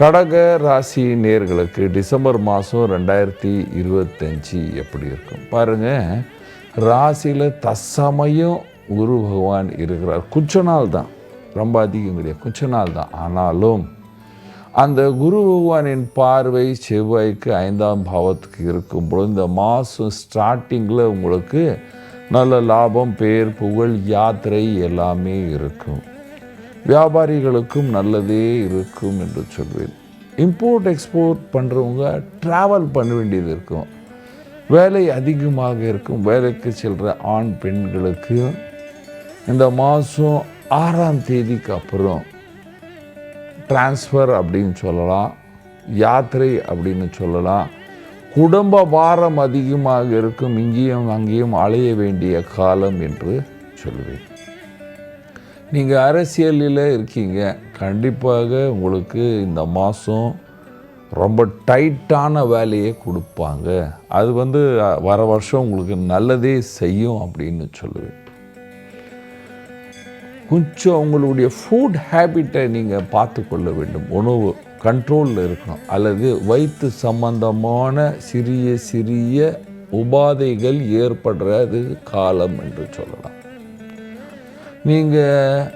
கடக ராசி நேர்களுக்கு டிசம்பர் மாதம் ரெண்டாயிரத்தி இருபத்தஞ்சி எப்படி இருக்கும்? பாருங்கள் ராசியில் தற்சமயம் குரு பகவான் இருக்கிறார். குச்ச நாள் தான். ரொம்ப அதிகம் கிடையாது. குச்ச நாள் தான். ஆனாலும் அந்த குரு பகவானின் பார்வை செவ்வாய்க்கு ஐந்தாம் பாவத்துக்கு இருக்கும் பொழுது இந்த மாதம் ஸ்டார்டிங்கில் உங்களுக்கு நல்ல லாபம் பேர் புகழ் யாத்திரை எல்லாமே இருக்கும். வியாபாரிகளுக்கும் நல்லதே இருக்கும் என்று சொல்வேன். இம்போர்ட் எக்ஸ்போர்ட் பண்ணுறவங்க ட்ராவல் பண்ண வேண்டியது இருக்கும். வேலை அதிகமாக இருக்கும். வேலைக்கு செல்கிற ஆண் பெண்களுக்கு இந்த மாதம் ஆறாம் தேதிக்கு அப்புறம் டிரான்ஸ்ஃபர் அப்படின்னு சொல்லலாம் யாத்திரை அப்படின்னு சொல்லலாம். குடும்ப வாரம் அதிகமாக இருக்கும். இங்கேயும் அங்கேயும் அலைய வேண்டிய காலம் என்று சொல்வேன். நீங்கள் அரசியலில் இருக்கீங்க கண்டிப்பாக உங்களுக்கு இந்த மாதம் ரொம்ப டைட்டான வேலையை கொடுப்பாங்க. அது வந்து வர வருஷம் உங்களுக்கு நல்லதே செய்யும் அப்படின்னு சொல்லுவேன். கொஞ்சம் உங்களுடைய ஃபுட் ஹேபிட்டை நீங்கள் பார்த்து கொள்ள வேண்டும். உணவு கண்ட்ரோலில் இருக்கணும். அல்லது வயிற்று சம்பந்தமான சிறிய சிறிய உபாதைகள் ஏற்படுறது காலம் என்று சொல்லலாம். நீங்கள்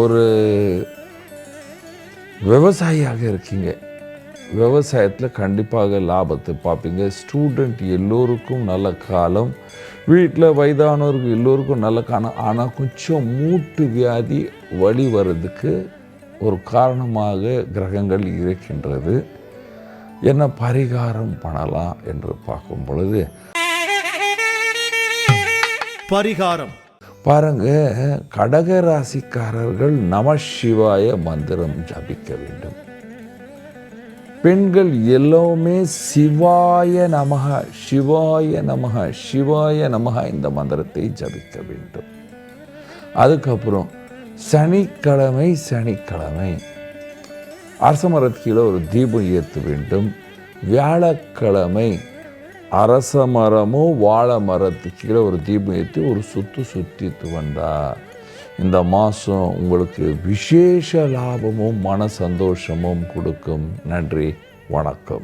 ஒரு விவசாயியாக இருக்கீங்க. விவசாயத்தில் கண்டிப்பாக லாபத்தை பார்ப்பீங்க. ஸ்டூடெண்ட் எல்லோருக்கும் நல்ல காலம். வீட்டில் வயதானவருக்கு எல்லோருக்கும் நல்ல காலம். ஆனால் கொஞ்சம் மூட்டு வியாதி வழி வர்றதுக்கு ஒரு காரணமாக கிரகங்கள் இருக்கின்றது. என்ன பரிகாரம் பண்ணலாம் என்று பார்க்கும் பொழுது பரிகாரம். பாருங்க கடக ராசிக்காரர்கள் நம சிவாய மந்திரம் ஜபிக்க வேண்டும். பெண்கள் எல்லோருமே சிவாய நமக சிவாய நமக சிவாய நமக இந்த மந்திரத்தை ஜபிக்க வேண்டும். அதுக்கப்புறம் சனிக்கிழமை சனிக்கிழமை அரச கீழே ஒரு தீபம் ஏற்ற வேண்டும். வியாழக்கிழமை அரச மரமோ வாழை மரத்து கீழே ஒரு தீபம் ஏற்றி ஒரு சுத்து சுத்திட்டு வந்தா. இந்த மாதம் உங்களுக்கு விசேஷ லாபமும் மன சந்தோஷமும் கொடுக்கும். நன்றி வணக்கம்.